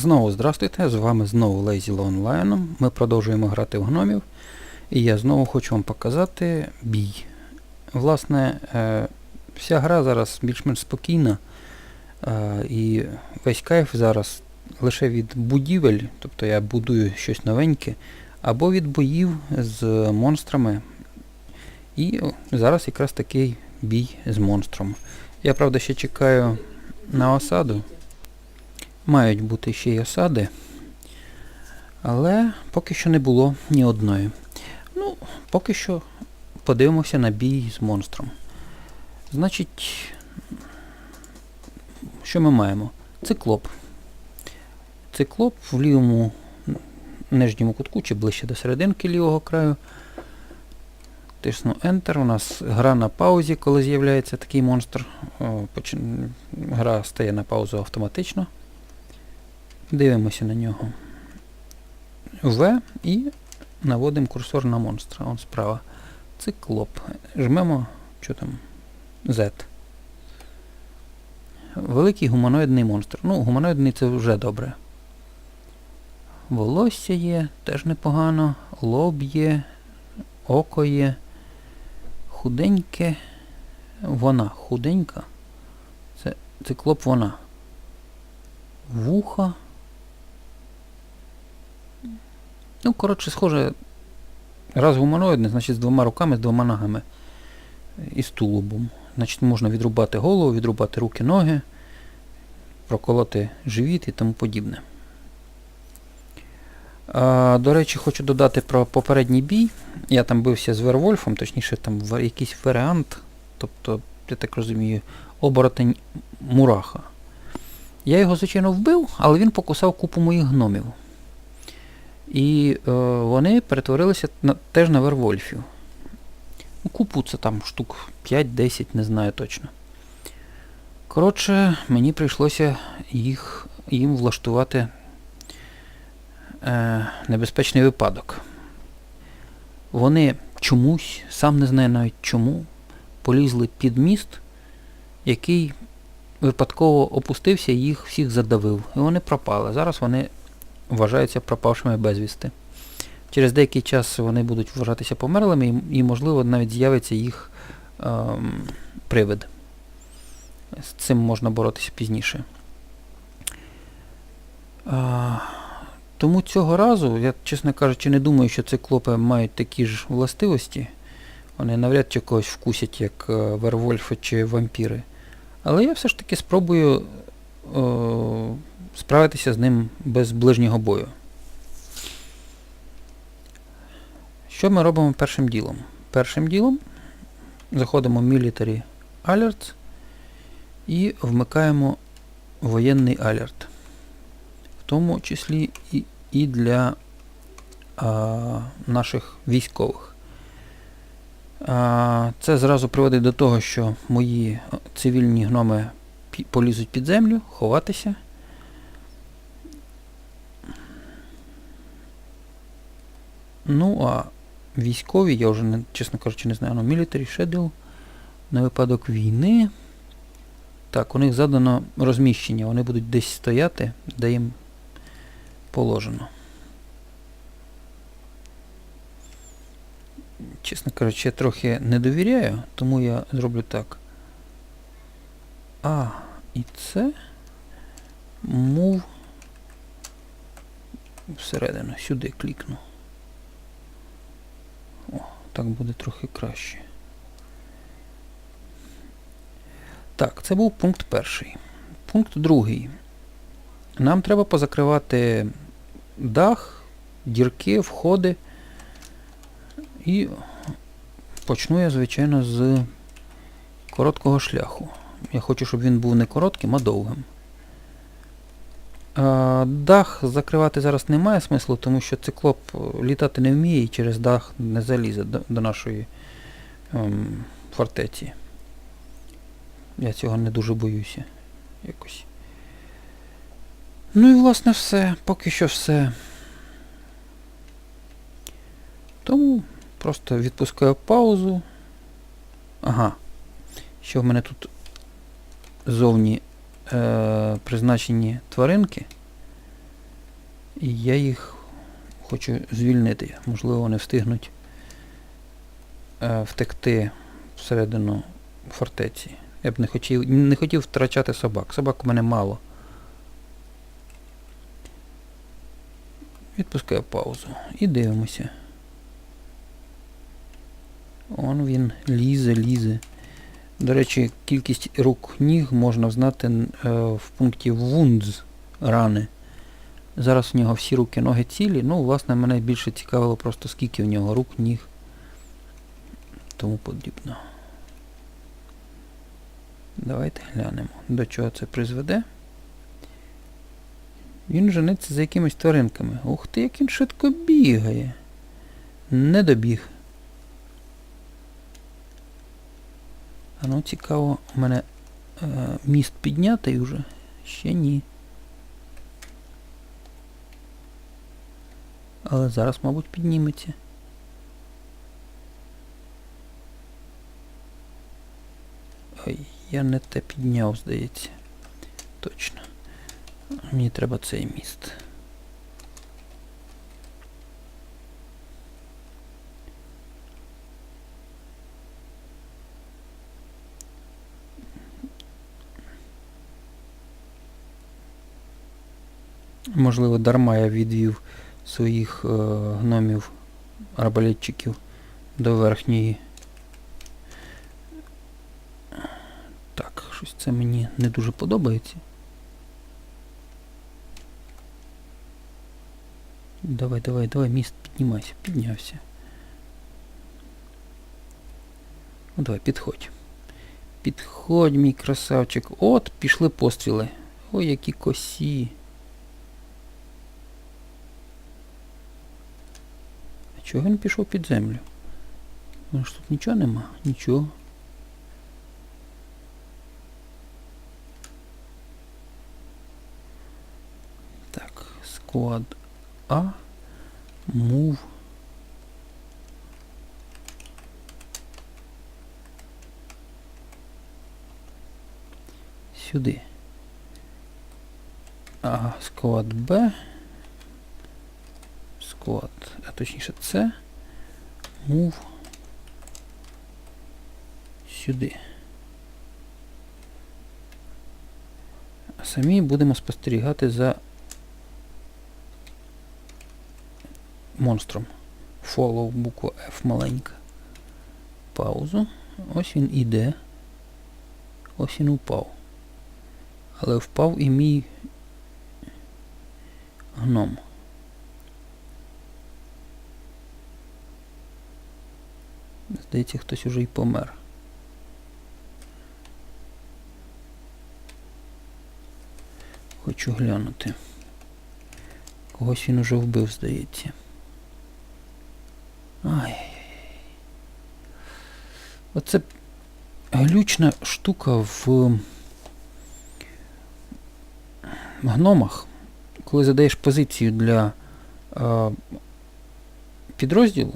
Знову здравствуйте, з вами знову Lazy Online. Ми продовжуємо грати в гномів. І я знову хочу вам показати бій. Власне, е, вся гра зараз більш-менш спокійна. е, І весь кайф зараз лише від будівель, тобто я будую щось новеньке, або від боїв з монстрами. І зараз якраз такий бій з монстром. Я правда ще чекаю на осаду. Мають бути ще й осади. Але поки що не було ні одної. Ну, поки що подивимося на бій з монстром. Значить, що ми маємо? Циклоп. Циклоп в лівому нижньому кутку чи ближче до серединки лівого краю. Тисну Enter. У нас гра на паузі, коли з'являється такий монстр. Гра стає на паузу автоматично. Дивимося на нього. В і наводимо курсор на монстра. Он справа. Циклоп. Жмемо, що там? Z. Великий гуманоїдний монстр. Ну, гуманоїдний це вже добре. Волосся є, теж непогано. Лоб є, око є. Худеньке. Вона худенька. Це циклоп вона. Вуха. Ну, коротше, схоже, раз гуманоїдний, значить з двома руками, з двома ногами. І з тулубом. Значить, можна відрубати голову, відрубати руки, ноги, проколоти живіт і тому подібне. А, до речі, хочу додати про попередній бій. Я там бився з Вервольфом, точніше, там якийсь варіант, тобто, я так розумію, оборотень Мураха. Я його, звичайно, вбив, але він покусав купу моїх гномів. І е, вони перетворилися на, теж на вервольфів. Ну, купу це там штук 5-10, не знаю точно. Коротше, мені прийшлося їх, їм влаштувати е, небезпечний випадок. Вони чомусь, сам не знаю навіть чому, полізли під міст, який випадково опустився і їх всіх задавив. І вони пропали. Зараз вони вважаються пропавшими безвісти. Через деякий час вони будуть вважатися померлими і, можливо, навіть з'явиться їх ем, привид. З цим можна боротися пізніше. А, тому цього разу, я, чесно кажучи, не думаю, що циклопи мають такі ж властивості. Вони навряд чи когось вкусять, як е, вервольфи чи вампіри. Але я все ж таки спробую о, справитися з ним без ближнього бою. Що ми робимо першим ділом? Першим ділом заходимо в Military Alerts і вмикаємо воєнний алерт. В тому числі і, і для а, наших військових. А, Це зразу приводить до того, що мої цивільні гноми полізуть під землю, ховатися. Ну, а військові, я вже, чесно кажучи, не знаю, ну, Military Schedule на випадок війни. Так, у них задано розміщення, вони будуть десь стояти, де їм положено. Чесно кажучи, я трохи не довіряю, тому я зроблю так. А, і це move всередину, сюди клікну. О, так буде трохи краще. Так, це був пункт перший. Пункт другий. Нам треба позакривати дах, дірки, входи. І почну я, звичайно, з короткого шляху. Я хочу, щоб він був не коротким, а довгим. Дах закривати зараз немає смислу, тому що циклоп е, літати не вміє і через дах не залізе до, до нашої ем, фортеці. Я цього не дуже боюся. Якось. Ну і власне все. Поки що все. Тому просто відпускаю паузу. Ага. Ще в мене тут зовні е, призначені тваринки. І я їх хочу звільнити. Можливо, вони встигнуть е, втекти всередину фортеці. Я б не хотів, не хотів втрачати собак. Собак у мене мало. Відпускаю паузу. І дивимося. Он він лізе, лізе. До речі, кількість рук ніг можна знати е, в пункті Wounds рани. Зараз у нього всі руки, ноги цілі. Ну, власне, мене більше цікавило просто скільки в нього рук, ніг. Тому подібно. Давайте глянемо, до чого це призведе. Він жениться за якимись тваринками. Ух ти, як він швидко бігає. Не добіг. А ну цікаво, у мене е, міст піднятий уже? Ще ні. Але зараз, мабуть, підніметься. Ой, я не те підняв, здається. Точно. Мені треба цей міст. Можливо, дарма я відвів своїх е, гномів арбалетчиків до верхньої. Так, щось це мені не дуже подобається. Давай, давай, давай, міст, піднімайся, піднявся. Ну давай, підходь. Підходь, мій красавчик. От, пішли постріли. Ой, які косі. Чого він пішов під землю? Ну ж тут нічого нема, нічого. Так, склад А. Move. Сюди. Ага, склад Б. Склад, а точніше С. Move. Сюди. А самі будемо спостерігати за монстром. Follow буква F маленька. Паузу. Ось він іде. Ось він упав. Але впав і мій гном. Здається, хтось уже й помер. Хочу глянути. Когось він уже вбив, здається. Ай. Оце глючна штука в гномах, коли задаєш позицію для е, підрозділу,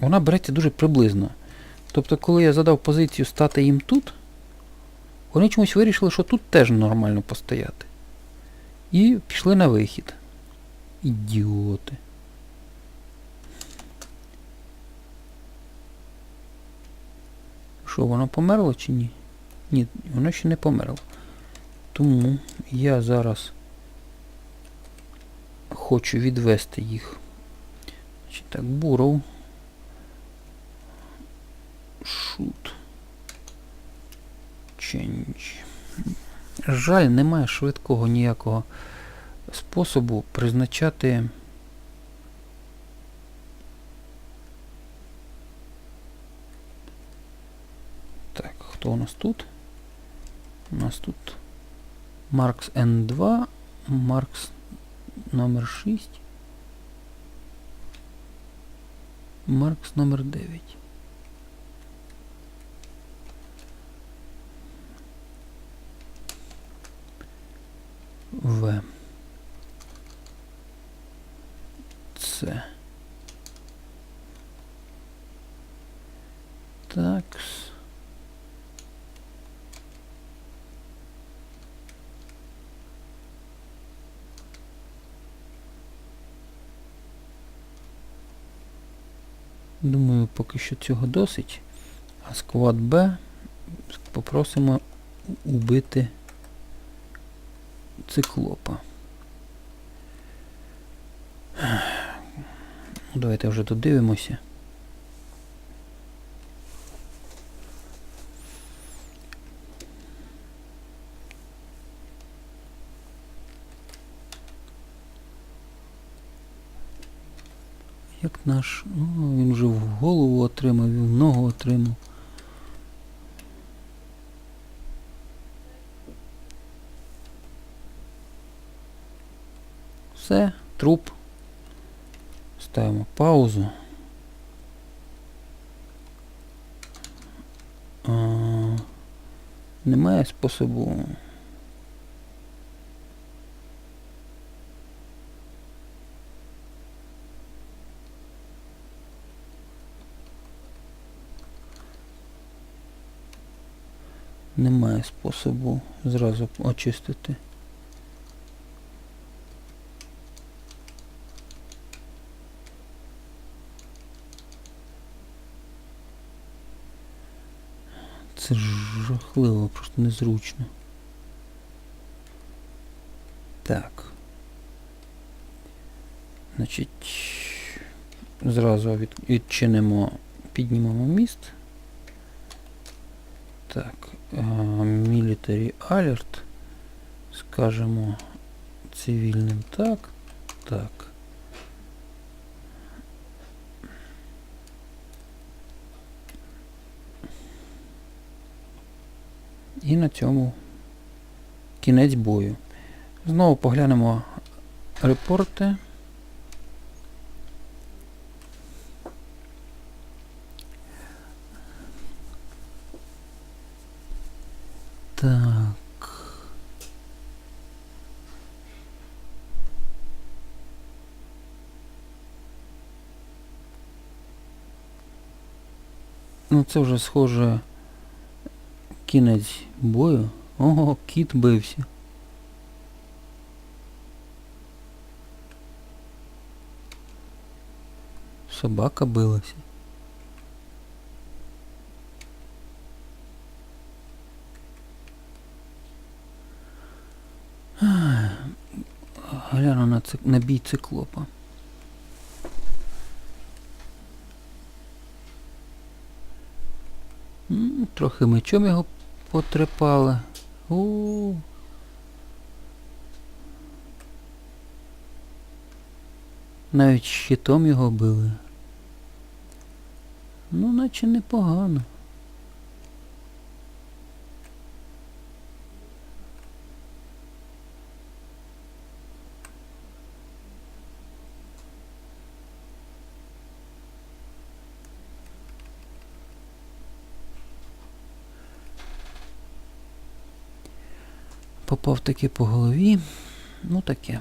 вона береться дуже приблизно. Тобто, коли я задав позицію стати їм тут, вони чомусь вирішили, що тут теж нормально постояти. І пішли на вихід. Ідіоти. Що, воно померло чи ні? Ні, воно ще не померло. Тому я зараз хочу відвести їх. Значить, так, буров. Shoot. Change. Жаль, немає швидкого ніякого способу призначати Так, хто у нас тут? У нас тут Маркс N2, Маркс номер 6, Маркс номер 9. В. С. Такс. Думаю, поки що цього досить. А склад Б попросимо убити циклопа. Ну, Давайте вже додивимося. Як наш. О, він вже в голову отримав, і в ногу отримав. Все, труп. Ставимо паузу. А, немає способу. Немає способу зразу очистити. Це жахливо, просто незручно. Так. Значить, зразу від, відчинимо, піднімемо міст. Так, Military Alert. Скажемо цивільним так. Так. І на цьому кінець бою. Знову поглянемо репорти. Так. Ну це вже схоже кінець бою. Ого, кіт бився. Собака билася. Гляну на, цик... на бій циклопа. Трохи мечом його потрепали. У. Навіть щитом його били. Ну, наче непогано. Попав таки по голові. Ну таке.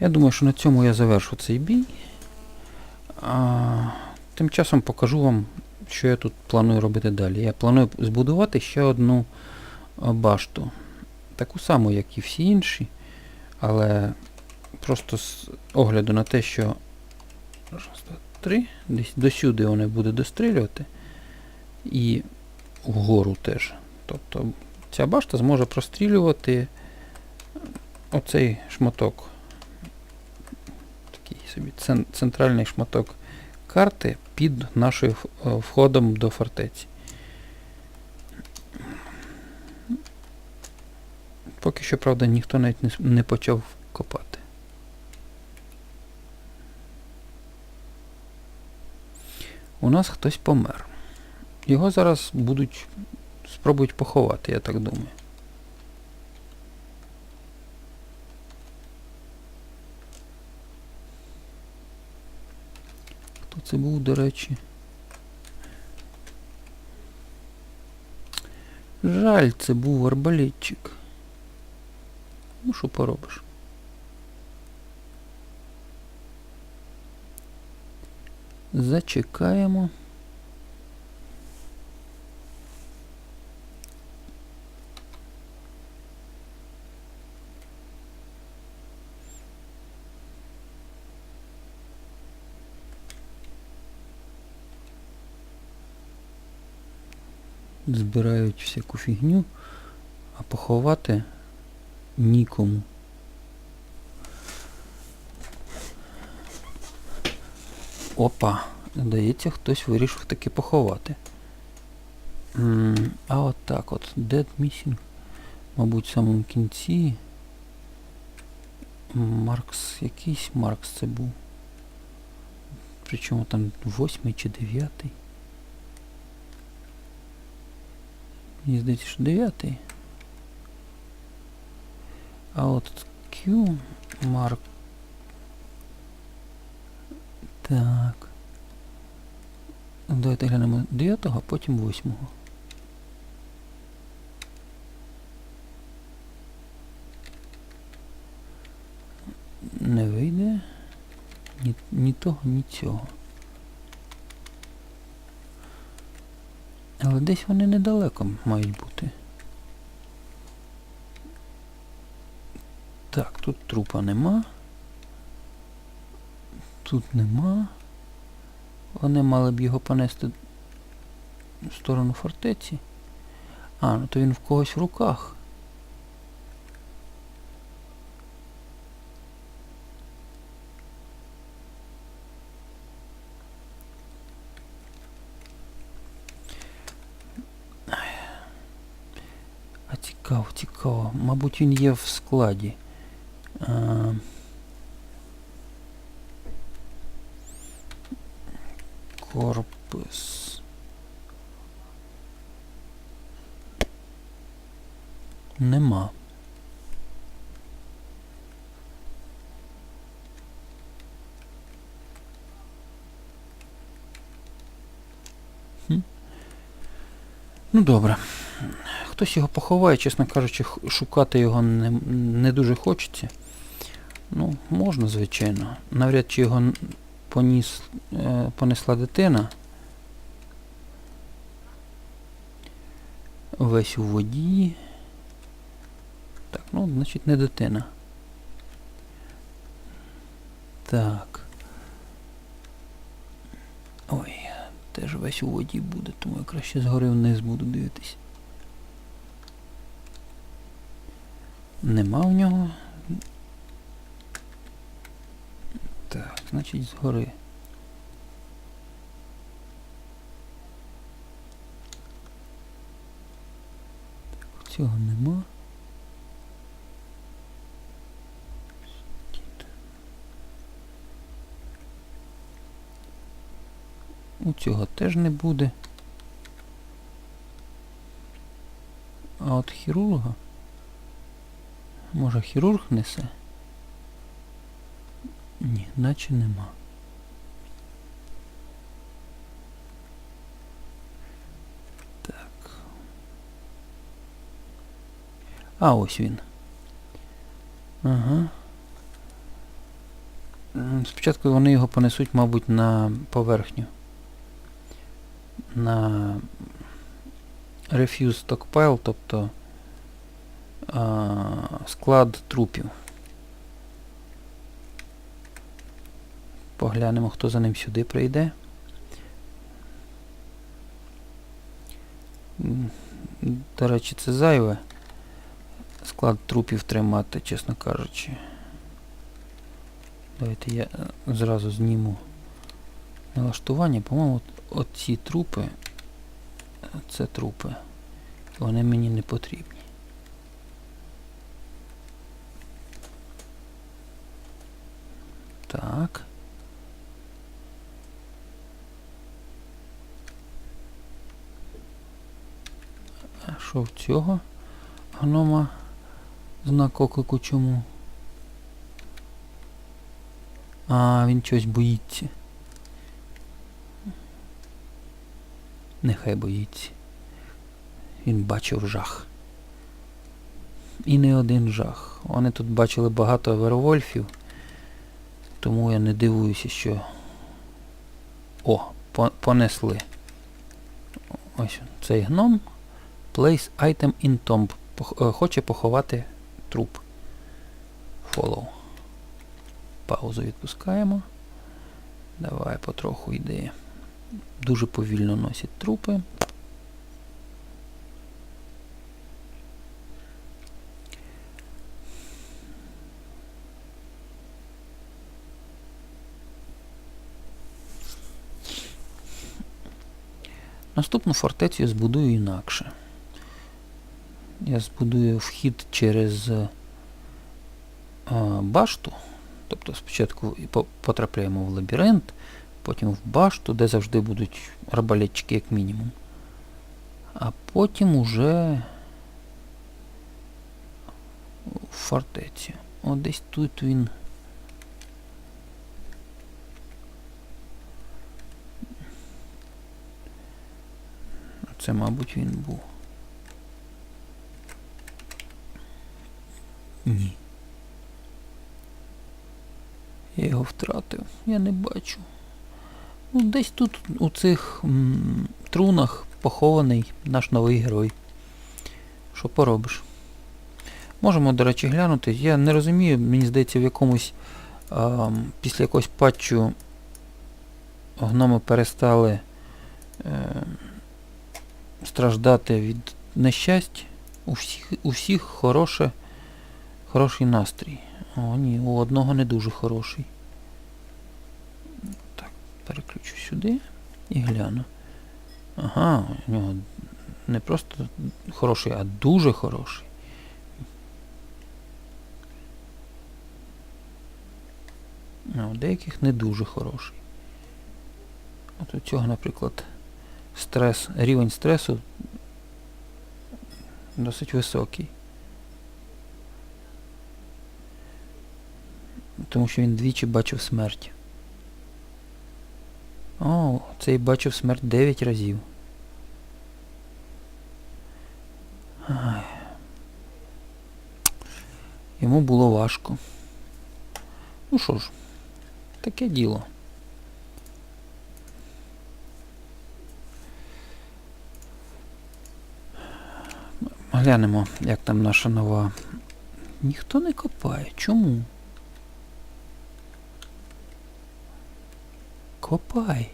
Я думаю, що на цьому я завершу цей бій. А, тим часом покажу вам, що я тут планую робити далі. Я планую збудувати ще одну башту. Таку саму, як і всі інші. Але просто з огляду на те, що раз, два, три, десь досюди вони буде дострілювати. І вгору теж. Тобто ця башта зможе прострілювати оцей шматок. Такий собі центральний шматок карти під нашим е, входом до фортеці. Поки що, правда, ніхто навіть не почав копати. У нас хтось помер. Його зараз будуть спробують поховати, я так думаю. Хто це був, до речі? Жаль, це був арбалетчик. Ну, що поробиш? Зачекаємо. Збирають всяку фігню, а поховати нікому. Опа, здається, хтось вирішив таки поховати. А от так от, Dead Missing, мабуть, в самому кінці. Маркс, якийсь Маркс це був. Причому там восьмий чи дев'ятий. Мені здається, що дев'ятий. А от Q Марк. Так. Давайте глянемо 9, а потім 8. Не вийде ні, ні того, ні цього. Але десь вони недалеко мають бути. Так, тут трупа нема. Тут нема. Вони мали б його понести в сторону фортеці. А, ну то він в когось в руках. А цікаво, цікаво. Мабуть, він є в складі. А, Корпус. Нема. Ну добре. Хтось його поховає, чесно кажучи, шукати його не, не дуже хочеться. Ну, можна, звичайно. Навряд чи його поніс, е, понесла дитина. Весь у воді. Так, ну, значить, не дитина. Так. Ой, теж весь у воді буде, тому я краще згори вниз буду дивитись. Нема в нього. Так, значить згори. Так, цього нема. У цього теж не буде. А от хірурга. Може хірург несе? Ні, наче нема. Так. А ось він. Ага. Спочатку вони його понесуть, мабуть, на поверхню. На Refuse Stockpile, тобто склад трупів. Поглянемо, хто за ним сюди прийде. До речі, це зайве. Склад трупів тримати, чесно кажучи. Давайте я е, зразу зніму налаштування. По-моєму, оці трупи. е, Це трупи. Вони мені не потрібні. Так. А що в цього гнома знак оклику чому? А, він чогось боїться. Нехай боїться. Він бачив жах. І не один жах. Вони тут бачили багато вервольфів. Тому я не дивуюся, що... О, по- понесли. Ось цей гном. Place item in tomb. Е, хоче поховати труп. Follow. Паузу відпускаємо. Давай потроху йде. Дуже повільно носять трупи. Наступну фортецю я збудую інакше. Я збудую вхід через е, башту. Тобто спочатку потрапляємо в лабіринт, потім в башту, де завжди будуть арбалетчики як мінімум. А потім уже в фортецю. От десь тут він. Це, мабуть, він був. Ні. Я його втратив. Я не бачу. Ну, десь тут у цих м, трунах похований наш новий герой. Що поробиш? Можемо, до речі, глянути. Я не розумію, мені здається, в якомусь ам, після якогось патчу гноми перестали е, страждати від нещасть. У всіх, у всіх хороше, хороший настрій. О, ні, у одного не дуже хороший. Так, переключу сюди і гляну. Ага, у нього не просто хороший, а дуже хороший. А у деяких не дуже хороший. От у цього, наприклад, стрес, рівень стресу досить високий. Тому що він двічі бачив смерть. О, цей бачив смерть 9 разів. Йому було важко. Ну що ж, таке діло. Глянемо, як там наша нова. Ніхто не копає. Чому? Копай.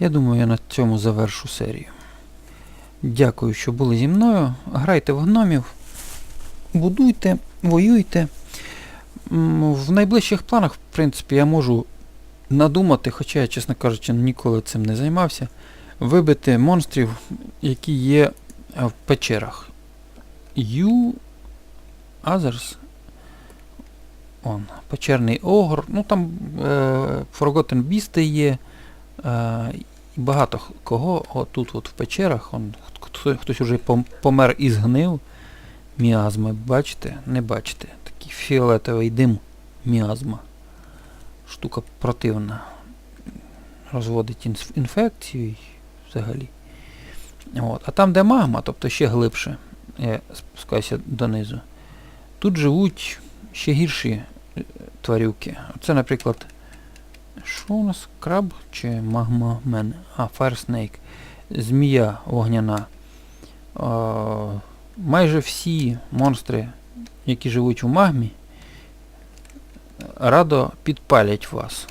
Я думаю, я на цьому завершу серію. Дякую, що були зі мною. Грайте в гномів, будуйте, воюйте. В найближчих планах, в принципі, я можу надумати, хоча я, чесно кажучи, ніколи цим не займався, вибити монстрів, які є в печерах. You Others. Он, печерний огр. Ну там е, Forgotten Beast є. Е, багато кого отут от в печерах. Он, хто, хтось уже помер і згнив. Міазми, бачите? Не бачите. Такий фіолетовий дим міазма. Штука противна. Розводить інфекцію взагалі. От. А там, де магма, тобто ще глибше, я спускаюся донизу, тут живуть ще гірші е, тварюки. Це, наприклад, що у нас? Краб чи магмамен? А, Fire. Змія вогняна. А, майже всі монстри, які живуть у магмі, радо підпалять вас.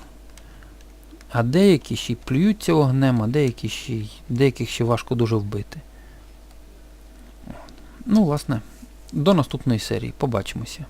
А деякі ще й плюються вогнем, а деякі ще й, деяких ще важко дуже вбити. Ну, власне, до наступної серії. Побачимося.